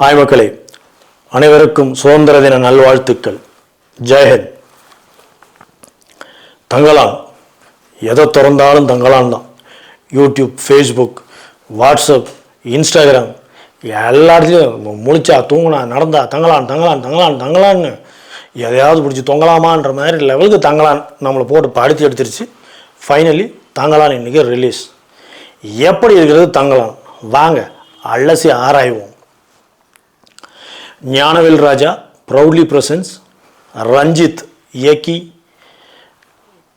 Hi மக்களே அனைவருக்கும் சுதந்திர தின நல்வாழ்த்துக்கள். ஜெயஹிந்த் தங்கலான் எதை திறந்தாலும் தங்கலான் தான். யூடியூப் ஃபேஸ்புக் வாட்ஸ்அப் இன்ஸ்டாகிராம் எல்லாத்துலேயும் முழிச்சா தூங்கினா நடந்தா தங்கலான் தங்கலான் தங்கலான் தங்கலான்னு எதையாவது பிடிச்சி தொங்கலாமான்ற மாதிரி லெவலுக்கு தங்கலான் நம்மளை போட்டு படுத்தி எடுத்துருச்சு. ஃபைனலி தங்கலான் இன்றைக்கி ரிலீஸ் எப்படி இருக்கிறது தங்கலான் வாங்க அலசி ஆராய்வோம். ஞானவேல் ராஜா ப்ரௌட்லி பிரசன்ஸ் ரஞ்சித் இயக்கி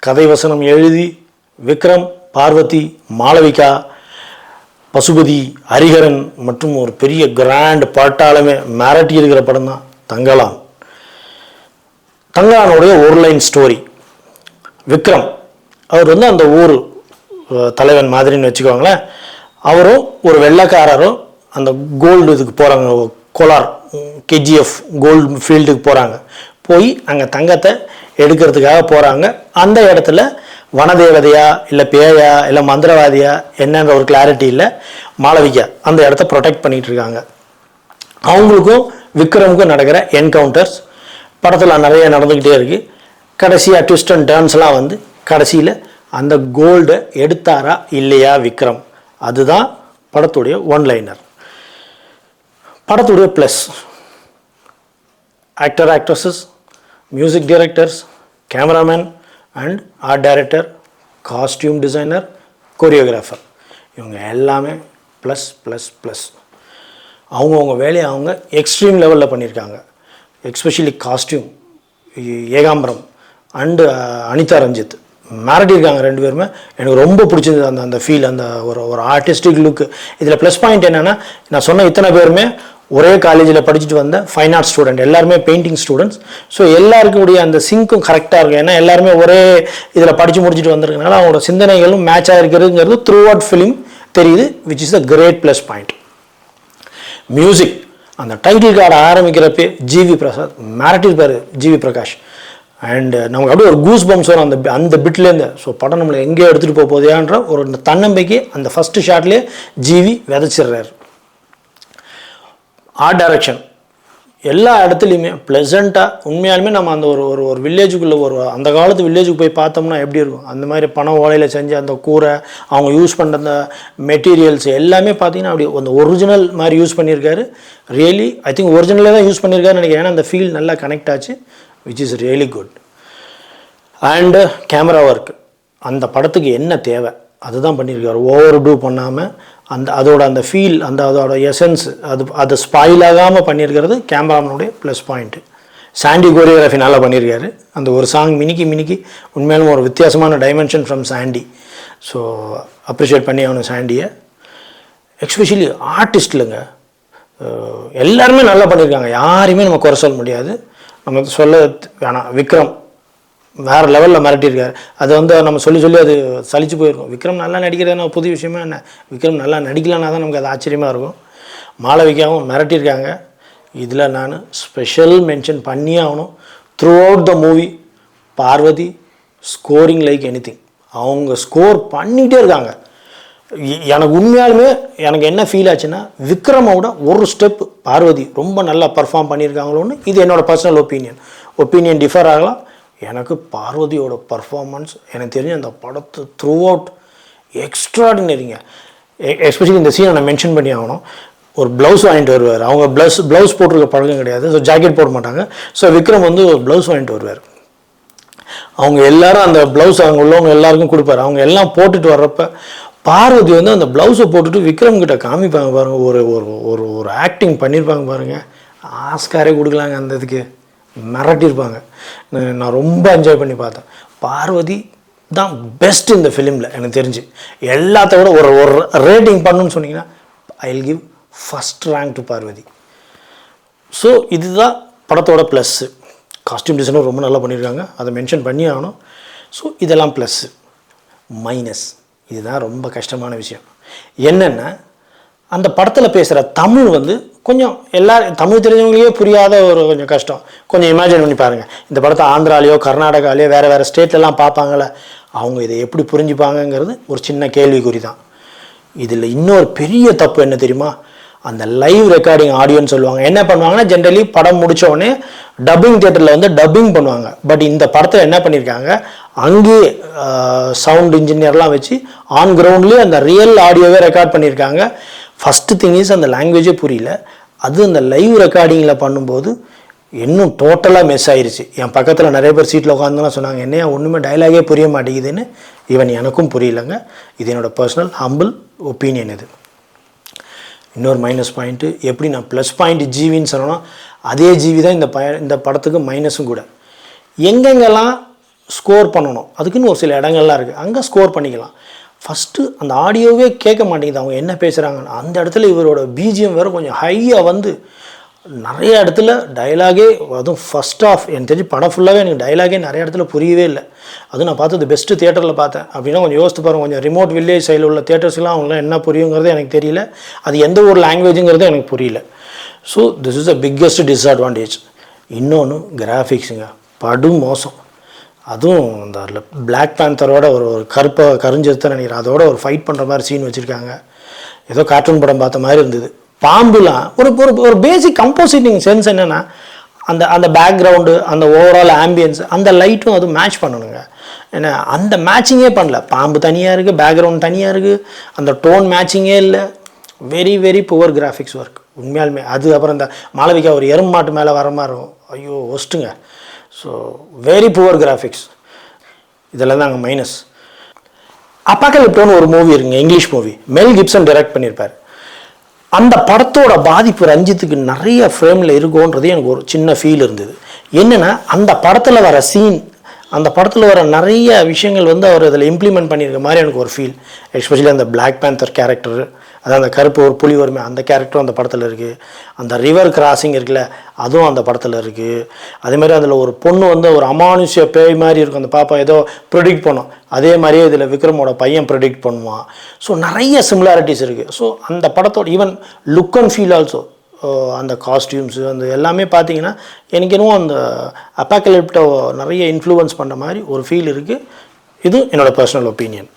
கதை வசனம் எழுதி விக்ரம் பார்வதி மாளவிகா பசுபதி ஹரிஹரன் மற்றும் ஒரு பெரிய கிராண்ட் பட்டாளமே மிரட்டி இருக்கிற படம் தான் தங்கலான் தங்கலானுடைய ஒரு லைன் ஸ்டோரி விக்ரம் அவர் வந்து அந்த ஊர் தலைவன் மாதிரின்னு வச்சுக்கோங்களேன். அவரும் ஒரு வெள்ளைக்காரரும் அந்த கோல்டு இதுக்கு போகிறாங்க கோலார் கேஜிஎஃப் கோல்டு ஃபீல்டுக்கு போகிறாங்க போய் அங்கே தங்கத்தை எடுக்கிறதுக்காக போகிறாங்க அந்த இடத்துல வனதேவதையா இல்லை பேயா இல்லை மந்திரவாதியா என்னன்ற ஒரு கிளாரிட்டி இல்லை மாளவிகா அந்த இடத்த ப்ரொடெக்ட் பண்ணிட்டு இருக்காங்க. அவங்களுக்கும் விக்ரமுக்கும் நடக்கிற என்கவுண்டர்ஸ் படத்தில் நிறைய நடந்துக்கிட்டே இருக்குது கடைசியாக ட்விஸ்ட் அண்ட் டேர்ன்ஸ்லாம் வந்து கடைசியில் அந்த கோல்டை எடுத்தாரா இல்லையா விக்ரம்? அதுதான் படத்துடைய ஒன்லைனர் படத்துடைய plus actor actresses music directors cameraman and art director costume designer choreographer இவங்க எல்லாமே ப்ளஸ் ப்ளஸ் ப்ளஸ் அவங்கவுங்க வேலையை அவங்க எக்ஸ்ட்ரீம் லெவலில் பண்ணியிருக்காங்க. Especially costume Ekambaram and uh, Anitha Ranjith. மிரட்டியிருக்காங்க ரெண்டு பேருமே. எனக்கு ரொம்ப பிடிச்சது அந்த அந்த ஃபீல் அந்த ஒரு ஒரு ஆர்டிஸ்டிக் லுக்கு இதில் ப்ளஸ் பாயிண்ட் என்னென்னா நான் சொன்ன இத்தனை பேருமே ஒரே காலேஜில் படிச்சுட்டு வந்த ஃபைன் ஆர்ட் ஸ்டூடெண்ட் எல்லாருமே பெயிண்டிங் ஸ்டூடெண்ட்ஸ் ஸோ எல்லாருக்குடைய அந்த சிங்க்கும் கரெக்டாக இருக்கும். ஏன்னா எல்லாருமே ஒரே இதில் படித்து முடிச்சுட்டு வந்திருக்கனால அவங்களோட சிந்தனைகளும் மேட்ச் ஆகிருக்கிறதுங்கிறது த்ரூ அவுட் ஃபிலிம் தெரியுது which is a great plus point music அந்த டைட்டில் கார்டு ஆரம்பிக்கிறப்பே ஜிவி பிரசாத் மிரட்டிருப்பார் ஜிவி பிரகாஷ் அண்டு uh, நமக்கு அப்படியே ஒரு கூஸ் பம்ஸ் வரும். அந்த அந்த பிட்லேருந்து ஸோ படம் நம்மளை எங்கேயோ எடுத்துகிட்டு போக போதையான்ற ஒரு தன்னம்பிக்கை அந்த ஃபஸ்ட்டு ஷாட்லேயே ஜிவி விதைச்சிடுறாரு. ஆர்ட் டைரக்ஷன் எல்லா இடத்துலையுமே ப்ளசண்ட்டாக உண்மையாலுமே நம்ம அந்த ஒரு ஒரு ஒரு வில்லேஜுக்குள்ளே ஒரு அந்த காலத்து வில்லேஜுக்கு போய் பார்த்தோம்னா எப்படி இருக்கும்? அந்த மாதிரி பணம் ஓலையில் செஞ்ச அந்த கூரை அவங்க யூஸ் பண்ணுற அந்த மெட்டீரியல்ஸ் எல்லாமே பார்த்தீங்கன்னா அப்படி அந்த ஒரிஜினல் மாதிரி யூஸ் பண்ணியிருக்காரு. ரியலி ஐ திங்க் ஒரிஜினலே தான் யூஸ் பண்ணியிருக்காருன்னு நினைக்கிறேன். ஏன்னா அந்த ஃபீல் நல்லா கனெக்ட் ஆச்சு which is really good and camera work அந்த படத்துக்கு என்ன தேவை? அதுதான் பண்ணியிருக்காரு. ஓவர் டூ பண்ணாமல் அந்த அதோட அந்த ஃபீல் அந்த அதோட எசன்ஸ் அது அது ஸ்பாயில் ஆகாமல் பண்ணியிருக்கிறது கேமராமனுடைய ப்ளஸ் பாயிண்ட்டு சாண்டி கோரியோகிராஃபி நல்லா பண்ணியிருக்காரு. அந்த ஒரு சாங் மினிக்கி மினிக்கி உண்மையாலும் ஒரு வித்தியாசமான dimension from Sandy so appreciate பண்ணி அவனு சாண்டியை எக்ஸ்பெஷலி ஆர்டிஸ்ட்லுங்க எல்லாருமே நல்லா பண்ணியிருக்காங்க. யாரையுமே நம்ம குறை சொல்ல முடியாது. நம்ம சொல்ல வேணாம். விக்ரம் வேறு லெவலில் மிரட்டியிருக்காரு. அது வந்து நம்ம சொல்லி சொல்லி அது சலிச்சு போயிருக்கும். விக்ரம் நல்லா நடிக்கிறதுனா புது விஷயமா என்ன? விக்ரம் நல்லா நடிக்கலன்னா தான் நமக்கு அது ஆச்சரியமாக இருக்கும். மாளவிகாவும் மிரட்டியிருக்காங்க. இதில் நான் ஸ்பெஷல் மென்ஷன் பண்ணியே ஆகணும். Throughout the movie Parvathy scoring like any அவங்க ஸ்கோர் பண்ணிகிட்டே இருக்காங்க. எனக்கு உண்மையாலுமே எனக்கு என்ன ஃபீல் ஆச்சுன்னா விக்ரமோட ஒரு ஸ்டெப் பார்வதி ரொம்ப நல்லா பர்ஃபார்ம் பண்ணியிருக்காங்களோன்னு இது என்னோடய பர்சனல் ஒப்பீனியன் ஒப்பீனியன் டிஃபர் ஆகலாம். எனக்கு பார்வதியோட பர்ஃபார்மன்ஸ் எனக்கு தெரிஞ்ச அந்த படத்தை த்ரூ அவுட் எக்ஸ்ட்ராடினரிங்க எஸ்பெஷலி இந்த சீனை நான் மென்ஷன் பண்ணி ஆகணும். ஒரு ப்ளவுஸ் வாங்கிட்டு வருவார். அவங்க ப்ளவுஸ் ப்ளவுஸ் போட்டிருக்க பழக்கம் கிடையாது. ஸோ ஜாக்கெட் போட மாட்டாங்க. ஸோ விக்ரம் வந்து ஒரு ப்ளவுஸ் வாங்கிட்டு வருவார். அவங்க எல்லாரும் அந்த ப்ளவுஸ் அவங்க உள்ளவங்க எல்லாருக்கும் கொடுப்பாரு. அவங்க எல்லாம் போட்டுட்டு வர்றப்ப பார்வதி வந்து அந்த ப்ளவுஸை போட்டுட்டு விக்ரம் கிட்ட காமிப்பாங்க பாருங்கள் ஒரு ஒரு ஒரு ஒரு ஆக்டிங் பண்ணியிருப்பாங்க பாருங்கள் ஆஸ்காரே கொடுக்கலாங்க அந்த இதுக்கு. மிரட்டியிருப்பாங்க. நான் ரொம்ப என்ஜாய் பண்ணி பார்த்தேன். பார்வதி தான் பெஸ்ட் இந்த ஃபிலிமில் எனக்கு தெரிஞ்சு. எல்லாத்த விட ஒரு ஒரு ரேட்டிங் பண்ணுன்னு சொன்னீங்கன்னா I will give first rank to Parvathy. So இதுதான் படத்தோட ப்ளஸ்ஸு காஸ்டியூம் டிசைனும் ரொம்ப நல்லா பண்ணியிருக்காங்க. அதை மென்ஷன் பண்ணி ஆகணும். ஸோ இதெல்லாம் ப்ளஸ்ஸு மைனஸ் இதுதான் ரொம்ப கஷ்டமான விஷயம். என்னென்னா அந்த படத்தில் பேசுகிற தமிழ் வந்து கொஞ்சம் எல்லா தமிழ் தெரிஞ்சவங்களையே புரியாத ஒரு கொஞ்சம் கஷ்டம். கொஞ்சம் இமேஜின் பண்ணி பாருங்கள் இந்த படத்தை ஆந்திராலேயோ கர்நாடகாலேயோ வேறு வேறு ஸ்டேட்லலாம் பார்ப்பாங்களே அவங்க இதை எப்படி புரிஞ்சுப்பாங்கங்கிறது ஒரு சின்ன கேள்விக்குறி தான் இதில் இன்னொரு பெரிய தப்பு என்ன தெரியுமா? அந்த லைவ் ரெக்கார்டிங் ஆடியோன்னு சொல்லுவாங்க. என்ன பண்ணுவாங்கன்னா ஜென்ரலி படம் முடிச்ச டப்பிங் தேட்டரில் வந்து டப்பிங் பண்ணுவாங்க. பட் இந்த படத்தில் என்ன பண்ணியிருக்காங்க அங்கேயே சவுண்ட் இன்ஜினியர்லாம் வச்சு ஆன் கிரவுண்ட்லேயே அந்த ரியல் ஆடியோவே ரெக்கார்ட் பண்ணியிருக்காங்க ஃபஸ்ட்டு திங் இஸ் அந்த லாங்குவேஜே புரியல. அது அந்த லைவ் ரெக்கார்டிங்கில் பண்ணும்போது இன்னும் டோட்டலாக மிஸ் ஆயிடுச்சு என் பக்கத்தில் நிறைய பேர் சீட்டில் உட்காந்துலாம் சொன்னாங்க என்னையா ஒன்றுமே டைலாகே புரிய மாட்டேங்குதுன்னு? ஈவன் எனக்கும் புரியலங்க. இது என்னோடய பர்சனல் ஹம்பிள் ஒப்பீனியன் இது. இன்னொரு மைனஸ் பாயிண்ட்டு எப்படி நான் ப்ளஸ் பாயிண்ட் ஜீவின்னு சொன்னோன்னா அதே ஜீவி தான் இந்த பய இந்த படத்துக்கு மைனஸும் கூட. எங்கெங்கெல்லாம் ஸ்கோர் பண்ணணும் அதுக்குன்னு ஒரு சில இடங்கள்லாம் இருக்குது அங்கே ஸ்கோர் பண்ணிக்கலாம். ஃபஸ்ட்டு அந்த ஆடியோவே கேட்க மாட்டேங்குது. அவங்க என்ன பேசுகிறாங்கன்னு அந்த இடத்துல இவரோட பிஜிஎம் வேறு கொஞ்சம் ஹையாக வந்து நிறைய இடத்துல டயலாகே அதுவும் ஃபஸ்ட் ஆஃப் எனக்கு தெரிஞ்சு படம் ஃபுல்லாகவே எனக்கு டயலாகே நிறைய இடத்துல புரியவே இல்லை. அதுவும் நான் பார்த்தது பெஸ்ட்டு தியேட்டரில் பார்த்தேன். அப்படின்னா கொஞ்சம் யோசித்து பாருங்க கொஞ்சம் ரிமோட் வில்லேஜ் சைடில் உள்ள தேட்டர்ஸ்லாம் அவங்களாம் என்ன புரியுங்கிறது எனக்கு தெரியல. அது எந்த ஒரு லாங்குவேஜுங்கிறது எனக்கு புரியல. So this is the biggest disadvantage இன்னொன்று கிராஃபிக்ஸுங்க படு மோசம். அதுவும் அந்த பிளாக் பேந்தரோட ஒரு ஒரு கருப்பை கருஞ்செடுத்து நினைக்கிறேன் அதோட ஒரு ஃபைட் பண்ணுற மாதிரி சீன் வச்சுருக்காங்க. ஏதோ கார்ட்டூன் படம் பார்த்த மாதிரி இருந்தது. பாம்புலாம் ஒரு ஒரு ஒரு பேசிக் கம்போசிட்டிங் சென்ஸ் என்னென்னா அந்த அந்த பேக்ரவுண்டு அந்த ஓவரால் ஆம்பியன்ஸ் அந்த லைட்டும் அதுவும் மேட்ச் பண்ணணுங்க. ஏன்னா அந்த மேட்சிங்கே பண்ணல. பாம்பு தனியாக இருக்குது பேக்ரவுண்ட் தனியாக இருக்குது அந்த டோன் மேட்சிங்கே இல்லை. Very very poor graphics work உண்மையாலுமே. அது அப்புறம் இந்த மாளவிகா ஒரு எருமாட்டு மேலே வர மாதிரி இருக்கும். ஐயோ ஒஸ்ட்டுங்க ஸோ வெரி புவர் கிராஃபிக்ஸ் இதெல்லாம் தான் அங்கே மைனஸ் அப்பாக்கலிப்டோன்னு ஒரு மூவி இருக்குங்க English movie Mel Gibson direct பண்ணியிருப்பார். அந்த படத்தோட பாதிப்பு ரஞ்சித்துக்கு நிறைய ஃப்ரேமில் இருக்கும்ன்றது எனக்கு ஒரு சின்ன ஃபீல் இருந்தது. என்னென்னா அந்த படத்தில் வர சீன் அந்த படத்தில் வர நிறைய விஷயங்கள் வந்து அவர் அதில் இம்ப்ளிமெண்ட் பண்ணியிருக்க மாதிரி எனக்கு ஒரு ஃபீல் எஸ்பெஷலி அந்த பிளாக் பேந்தர் கேரக்டர் அதான் அந்த கருப்பு ஒரு புலி வருமே அந்த கேரக்டரும் அந்த படத்தில் இருக்குது அந்த ரிவர் கிராசிங் இருக்குல்ல அதுவும் அந்த படத்தில் இருக்குது அதே மாதிரி அதில் ஒரு பொண்ணு வந்து ஒரு அமானுஷ்ய பேய் மாதிரி இருக்கும். அந்த பாப்பா ஏதோ ப்ரொடிக்ட் பண்ணும். அதே மாதிரியே இதில் விக்ரமோட பையன் ப்ரொடிக்ட் பண்ணுவான். ஸோ நிறைய சிமிலாரிட்டிஸ் இருக்குது ஸோ அந்த படத்தோட even look and feel also அந்த காஸ்டியூம்ஸு அந்த எல்லாமே பார்த்தீங்கன்னா எனக்கு என்னவோ அந்த அப்பாக்கலிப்டோ நிறைய இன்ஃப்ளூயன்ஸ் பண்ணுற மாதிரி ஒரு ஃபீல் இருக்குது இது என்னோடய பர்சனல் ஒப்பீனியன்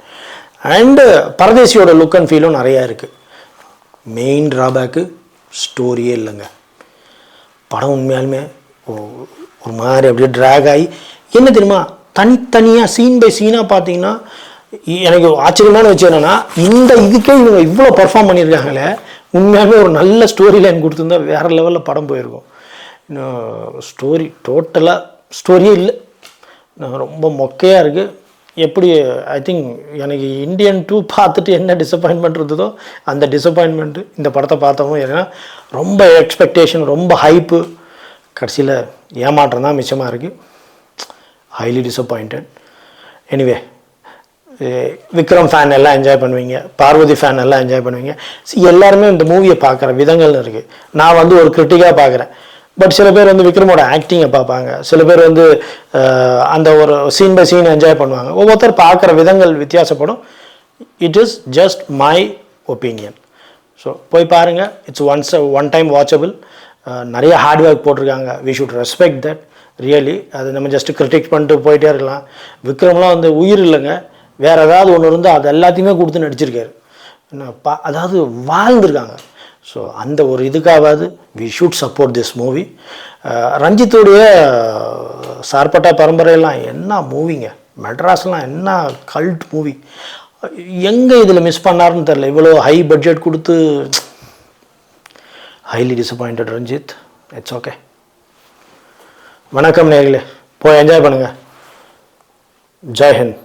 அண்டு பரதேசியோட லுக் அண்ட் ஃபீலும் நிறையா இருக்குது மெயின் ட்ராபேக்கு ஸ்டோரியே இல்லைங்க. படம் உண்மையாலுமே ஒரு மாதிரி அப்படியே ட்ராக் ஆகி என்ன தெரியுமா தனித்தனியாக சீன் பை சீனாக பார்த்தீங்கன்னா எனக்கு ஆச்சரியமான விஷயம் என்னென்னா இந்த இதுக்கே இவங்க இவ்வளோ பர்ஃபார்ம் பண்ணியிருக்காங்களே உண்மையாலுமே ஒரு நல்ல ஸ்டோரி லைன் கொடுத்துருந்தா வேறு லெவலில் படம் போயிருக்கும். இன்னும் ஸ்டோரி டோட்டலாக ஸ்டோரியே இல்லை. ரொம்ப மொக்கையாக இருக்குது எப்படி ஐ திங்க் எனக்கு இந்தியன் டூ பார்த்துட்டு என்ன டிசப்பாயின்மெண்ட் இருந்ததோ அந்த டிசப்பாயின்மெண்ட்டு இந்த படத்தை பார்த்தவும் ஏன்னா ரொம்ப எக்ஸ்பெக்டேஷன் ரொம்ப ஹைப்பு கடைசியில் ஏமாற்றம் தான் மிச்சமாக இருக்குது highly disappointed anyway Vikram fan எல்லாம் என்ஜாய் பண்ணுவீங்க. பார்வதி ஃபேன் எல்லாம் என்ஜாய் பண்ணுவீங்க. எல்லாருமே இந்த மூவியை பார்க்குற விதங்கள் இருக்குது நான் வந்து ஒரு கிரிட்டிக்காக பார்க்குறேன். பட் சில பேர் வந்து விக்ரமோட ஆக்டிங்கை பார்ப்பாங்க. சில பேர் வந்து அந்த ஒரு சீன் பை சீன் என்ஜாய் பண்ணுவாங்க. ஒவ்வொருத்தர் பார்க்குற விதங்கள் வித்தியாசப்படும். It is just my opinion so போய் பாருங்கள் it's once one time watchable நிறைய ஹார்ட் ஒர்க் போட்டிருக்காங்க. We should respect that really அது நம்ம ஜஸ்ட் கிரிட்டிக் பண்ணிட்டு போயிட்டே இருக்கலாம். விக்ரம்லாம் வந்து உயிர் இல்லைங்க. வேறு ஏதாவது ஒன்று இருந்தால் அது எல்லாத்தையுமே கொடுத்து நடிச்சிருக்காரு. என்ன பா அதாவது வாழ்ந்துருக்காங்க. ஸோ அந்த ஒரு இதுக்காவது we should support this movie ரஞ்சித்துடைய uh, Sarpatta பரம்பரையெல்லாம் என்ன மூவிங்க மெட்ராஸ்லாம் என்ன கல்ட் மூவி எங்கே இதில் மிஸ் பண்ணாருன்னு தெரில இவ்வளோ ஹை பட்ஜெட் கொடுத்து highly disappointed Ranjith. It's okay வணக்கம் நேர்களே போய் என்ஜாய் பண்ணுங்கள் ஜெய்ஹிந்த்